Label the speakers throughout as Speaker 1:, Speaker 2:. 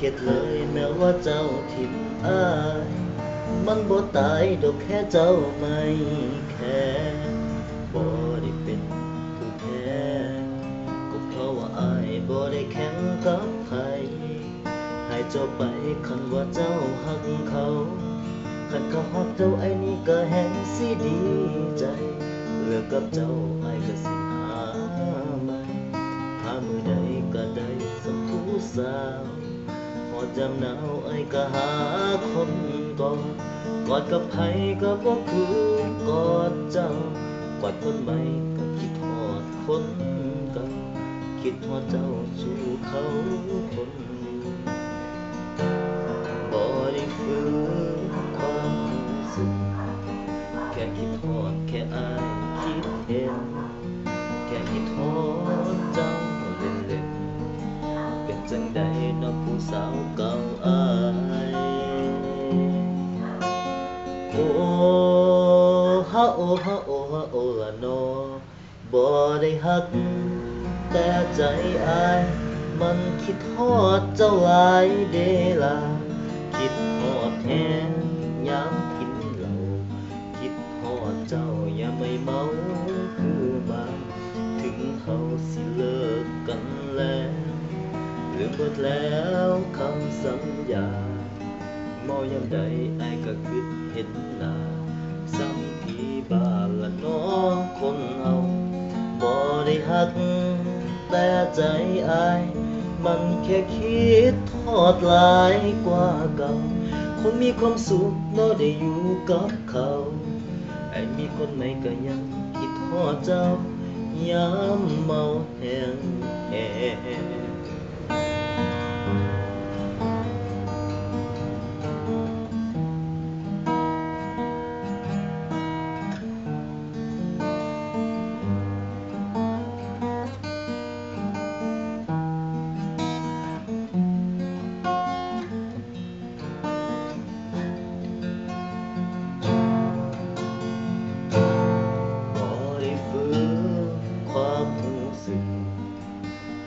Speaker 1: ข็ดเลยแม้ว่าเจ้าทิมอาย มันบ่ตายดอกแค่เจ้าไม่แค่บ่ได้เป็นผู้แพ้ก็เพราะว่าอายบ่ได้แข่งกับใครให้เจ้าไปคันว่าเจ้าหักเขาคันเขาหักเจ้าไอ้นี่ก็แห่งสิดีใจเลิกกับเจ้าไอ้ก็สิหาใหม่หามือใดก็ได้สักผู้สาว จำหนาวไอ้ก็หาคนก่อนกอดกับไผก็บ่คือกอดเจ้ากอดคนใหม่ก็คิดฮอดคนเก่าคิดฮอดเจ้าสู่เขาคนบ่ได้ฝืนความรู้สึกแค่คิดทอดแค่อายคิดเห็น ฮะโอ้ฮะโอ้ฮะโอ้ละนบ่ได้ฮัก แต่ใจอาย มันคิดทอดเจ้าหลายเดลา คิดทอดแทนยามกินเหล้าคิดทอดเจ้าอย่าไม่เมาคือมาถึงเขาสิเลิกกันแล้วลืมหมดแล้วคำสัญญามอยามใดไอ้ก็คิดเห็นหน้าซ้ำ พี่บ้านละน้องคนเฮาบ่ได้ฮัก แต่ใจอาย มันแค่คิดทอดหลายกว่าเก่าคงมีความสุขเนาะได้อยู่กับเขาไอ้มีคนใหม่ก็ยังคิดทอดเจ้ายามเมาแห้งแห้ง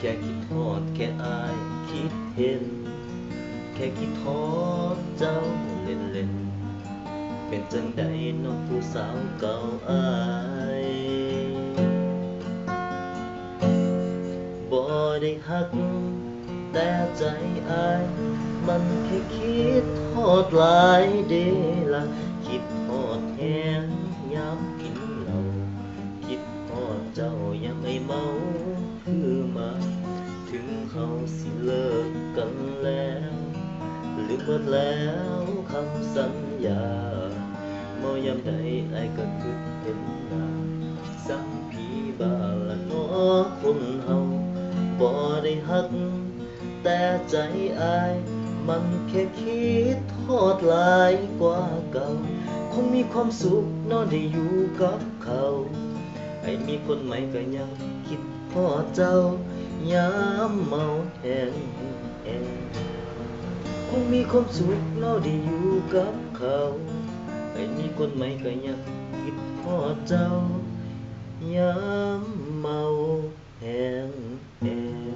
Speaker 1: แค่คิดทอดแค่อายคิดเห็น แค่คิดทอดเจ้าเล่นเล่นเป็นจังใดน้องผู้สาวเก่าอายบ่ได้ฮัก แต่ใจอาย มันแค่คิดทอดหลายเดละคิด สิเลิกกันแล้วลืมหมดแล้วคำสัญญาเมอยามใดไอ้ก็คือเห็นหน้าสังพีบาละน้อคนเฮาบ่ได้ฮัก แต่ใจอายมันแค่คิดทอดหลายกว่าเก่า คงมีความสุขนอได้อยู่กับเขา ไอ้มีคนใหม่ก็ยังคิดทอเจ้า ยามเมาแห้งแองคงมีความสุขเราได้อยู่กับเขาไอ้มีคนใหม่ก็ยังคิดทอเจ้ายามเมาแห้งแอง